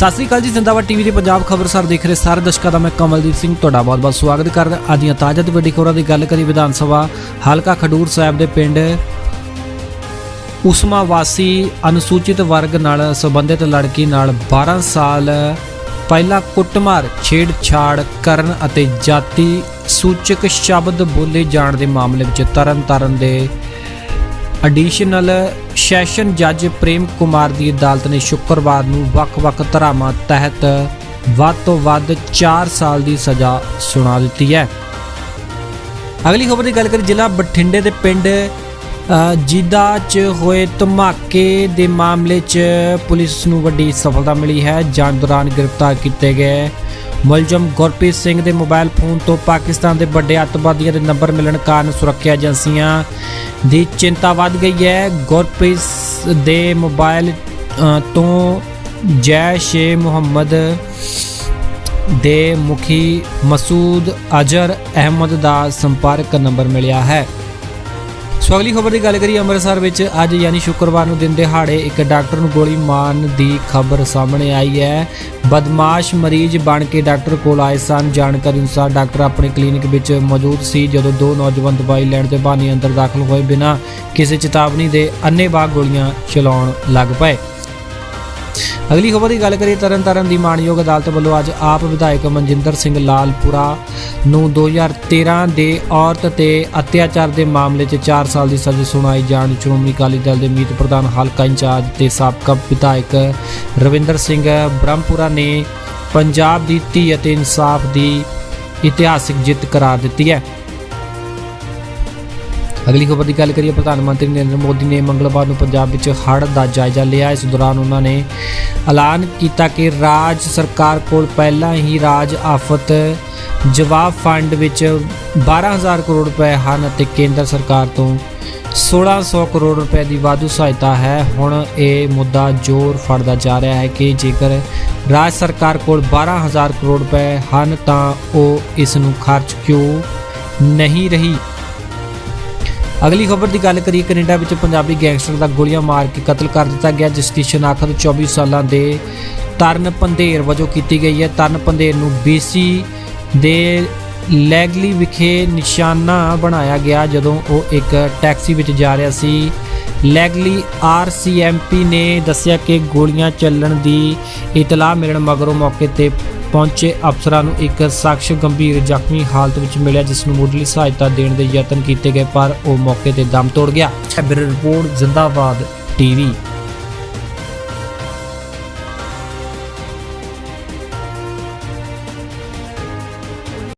ਸਤਿ ਸ੍ਰੀ ਅਕਾਲ ਜੀ, ਜ਼ਿੰਦਾਬਾਦ ਟੀਵੀ ਦੇ ਪੰਜਾਬ ਖਬਰਸਾਰ ਦੇਖ ਰਹੇ ਸਾਰੇ ਦਰਸ਼ਕਾਂ ਦਾ ਮੈਂ ਕਮਲਦੀਪ ਸਿੰਘ, ਤੁਹਾਡਾ ਬਹੁਤ-ਬਹੁਤ ਸਵਾਗਤ ਕਰਦਾ। ਅੱਜ ਦੀਆਂ ਤਾਜ਼ਾ ਤੇ ਵੱਡੀ ਖਬਰਾਂ ਦੀ ਗੱਲ ਕਰੀ ਵਿਧਾਨ ਸਭਾ, ਹਲਕਾ ਖਡੂਰ ਸਾਹਿਬ ਦੇ ਪਿੰਡ ਉਸਮਾ ਵਾਸੀ ਅਨੁਸੂਚਿਤ ਵਰਗ ਨਾਲ ਸੰਬੰਧਿਤ ਲੜਕੀ ਨਾਲ 12 ਸਾਲ ਪਹਿਲਾਂ ਕੁੱਟਮਾਰ, ਛੇੜਛਾੜ ਕਰਨ ਅਤੇ ਜਾਤੀ ਸੂਚਕ ਸ਼ਬਦ ਬੋਲੇ ਜਾਣ ਦੇ ਮਾਮਲੇ ਵਿੱਚ ਤਰਨਤਾਰਨ ਦੇ ਐਡੀਸ਼ਨਲ ਸੈਸ਼ਨ ਜੱਜ ਪ੍ਰੇਮ ਕੁਮਾਰ ਦੀ ਅਦਾਲਤ ਨੇ ਸ਼ੁੱਕਰਵਾਰ ਨੂੰ ਵੱਖ-ਵੱਖ ਧਾਰਾਵਾਂ ਤਹਿਤ ਵੱਧ ਤੋਂ ਵੱਧ 4 ਸਾਲ ਦੀ ਸਜ਼ਾ ਸੁਣਾ ਦਿੱਤੀ ਹੈ। ਅਗਲੀ ਖਬਰ ਦੀ ਗੱਲ ਕਰੀ ਜ਼ਿਲ੍ਹਾ ਬਠਿੰਡੇ ਦੇ ਪਿੰਡ ਜੀਦਾ 'ਚ ਹੋਏ ਧਮਾਕੇ ਦੇ ਮਾਮਲੇ 'ਚ ਪੁਲਿਸ ਨੂੰ ਵੱਡੀ ਸਫਲਤਾ ਮਿਲੀ ਹੈ। ਜਾਂਚ ਦੌਰਾਨ ਗ੍ਰਿਫਤਾਰ ਕੀਤੇ ਗਏ ਮੁਲਜ਼ਮ ਗੁਰਪ੍ਰੀਤ ਸਿੰਘ ਦੇ ਮੋਬਾਈਲ ਫੋਨ ਤੋਂ ਪਾਕਿਸਤਾਨ ਦੇ ਵੱਡੇ ਅੱਤਵਾਦੀਆਂ ਦੇ ਨੰਬਰ ਮਿਲਣ ਕਾਰਨ ਸੁਰੱਖਿਆ ਏਜੰਸੀਆਂ ਦੀ ਚਿੰਤਾ ਵੱਧ ਗਈ ਹੈ। ਗੁਰਪ੍ਰੀਤ ਦੇ ਮੋਬਾਈਲ ਤੋਂ ਜੈਸ਼-ਏ ਮੁਹੰਮਦ ਦੇ ਮੁਖੀ ਮਸੂਦ ਅਜ਼ਰ ਅਹਿਮਦ ਦਾ ਸੰਪਰਕ ਨੰਬਰ ਮਿਲਿਆ ਹੈ। ਸੋ ਅਗਲੀ ਖਬਰ ਦੀ ਗੱਲ ਕਰੀਏ ਅੰਮ੍ਰਿਤਸਰ ਵਿੱਚ, ਅੱਜ ਯਾਨੀ ਸ਼ੁੱਕਰਵਾਰ ਨੂੰ ਦਿਨ ਦਿਹਾੜੇ ਇੱਕ ਡਾਕਟਰ ਨੂੰ ਗੋਲੀ ਮਾਰਨ ਦੀ ਖਬਰ ਸਾਹਮਣੇ ਆਈ ਹੈ। ਬਦਮਾਸ਼ ਮਰੀਜ਼ ਬਣ ਕੇ ਡਾਕਟਰ ਕੋਲ ਆਏ ਸਨ। ਜਾਣਕਾਰੀ ਅਨੁਸਾਰ ਡਾਕਟਰ ਆਪਣੇ ਕਲੀਨਿਕ ਵਿੱਚ ਮੌਜੂਦ ਸੀ, ਜਦੋਂ ਦੋ ਨੌਜਵਾਨ ਦਵਾਈ ਲੈਣ ਦੇ ਬਹਾਨੇ ਅੰਦਰ ਦਾਖਲ ਹੋਏ ਬਿਨਾਂ ਕਿਸੇ ਚੇਤਾਵਨੀ ਦੇ ਅੰਨ੍ਹੇਵਾਹ ਗੋਲੀਆਂ ਚਲਾਉਣ ਲੱਗ ਪਏ। ਅਗਲੀ ਖਬਰ ਦੀ ਗੱਲ ਕਰੀਏ, ਤਰਨਤਾਰਨ ਦੀ ਮਾਣਯੋਗ ਅਦਾਲਤ ਵੱਲੋਂ ਅੱਜ ਆਪ ਵਿਧਾਇਕ ਮਨਜਿੰਦਰ ਸਿੰਘ ਲਾਲਪੁਰਾ ਨੂੰ 2013 ਦੇ ਔਰਤ ਤੇ ਅਤਿਆਚਾਰ ਦੇ ਮਾਮਲੇ 'ਚ 4 ਸਾਲ ਦੀ ਸਜ਼ਾ ਸੁਣਾਈ ਜਾਣ ਸ਼੍ਰੋਮਣੀ ਅਕਾਲੀ ਦਲ ਦੇ ਮੀਤ ਪ੍ਰਧਾਨ ਹਲਕਾ ਇੰਚਾਰਜ ਤੇ ਸਾਬਕਾ ਵਿਧਾਇਕ ਰਵਿੰਦਰ ਸਿੰਘ ਬ੍ਰਹਮਪੁਰਾ ਨੇ ਪੰਜਾਬ ਦੀ ਧੀ ਅਤੇ ਇਨਸਾਫ ਦੀ ਇਤਿਹਾਸਿਕ ਜਿੱਤ ਕਰਾਰ ਦਿੱਤੀ ਹੈ। ਅਗਲੀ ਖਬਰ ਦੀ ਗੱਲ ਕਰੀਏ, ਪ੍ਰਧਾਨ ਮੰਤਰੀ ਨਰਿੰਦਰ ਮੋਦੀ ਨੇ ਮੰਗਲਵਾਰ ਨੂੰ ਪੰਜਾਬ ਵਿੱਚ ਹੜ੍ਹ ਦਾ ਜਾਇਜ਼ਾ ਲਿਆ। ਇਸ ਦੌਰਾਨ ਉਹਨਾਂ ਨੇ ਐਲਾਨ ਕੀਤਾ ਕਿ ਰਾਜ ਸਰਕਾਰ ਕੋਲ ਪਹਿਲਾਂ ਹੀ ਰਾਜ ਆਫਤ ਜਵਾਬ ਫੰਡ ਵਿੱਚ 12000 ਕਰੋੜ ਰੁਪਏ ਹਨ ਅਤੇ ਕੇਂਦਰ ਸਰਕਾਰ ਤੋਂ 1600 ਕਰੋੜ ਰੁਪਏ ਦੀ ਵਾਧੂ ਸਹਾਇਤਾ ਹੈ। ਹੁਣ ਇਹ ਮੁੱਦਾ ਜ਼ੋਰ ਫੜਦਾ ਜਾ ਰਿਹਾ ਹੈ ਕਿ ਜੇਕਰ ਰਾਜ ਸਰਕਾਰ ਕੋਲ 12000 ਕਰੋੜ ਰੁਪਏ ਹਨ ਤਾਂ ਉਹ ਇਸ ਨੂੰ ਖਰਚ ਕਿਉਂ ਨਹੀਂ ਰਹੀ? ਅਗਲੀ ਖਬਰ ਦੀ ਗੱਲ ਕਰੀਏ, ਕੈਨੇਡਾ ਵਿੱਚ ਪੰਜਾਬੀ ਗੈਂਗਸਟਰ ਦਾ ਗੋਲੀਆਂ ਮਾਰ ਕੇ ਕਤਲ ਕਰ ਦਿੱਤਾ ਗਿਆ, ਜਿਸ ਦੀ ਸ਼ਨਾਖਤ 24 ਸਾਲਾਂ ਦੇ ਤਰਨ ਪੰਧੇਰ ਵਜੋਂ ਕੀਤੀ ਗਈ ਹੈ। ਤਰਨ ਪੰਧੇਰ ਨੂੰ BC ਦੇ ਲੈਗਲੀ ਵਿਖੇ ਨਿਸ਼ਾਨਾ ਬਣਾਇਆ ਗਿਆ, ਜਦੋਂ ਉਹ ਇੱਕ ਟੈਕਸੀ ਵਿੱਚ ਜਾ ਰਿਹਾ ਸੀ। ਲੈਗਲੀ ਆਰਸੀਐਮਪੀ ਨੇ ਦੱਸਿਆ ਕਿ ਗੋਲੀਆਂ ਚੱਲਣ ਦੀ ਇਤਲਾਹ ਮਿਲਣ ਮਗਰੋਂ ਮੌਕੇ ਤੇ ਪਹੁੰਚੇ ਅਫਸਰਾਂ ਨੂੰ ਇੱਕ ਸ਼ਖਸ ਗੰਭੀਰ ਜ਼ਖਮੀ ਹਾਲਤ ਵਿੱਚ ਮਿਲਿਆ, ਜਿਸ ਨੂੰ ਮੁੱਢਲੀ ਸਹਾਇਤਾ ਦੇਣ ਦੇ ਯਤਨ ਕੀਤੇ ਗਏ, ਪਰ ਉਹ ਮੌਕੇ ਤੇ ਦਮ ਤੋੜ ਗਿਆ। Bureau report, Zindabad TV.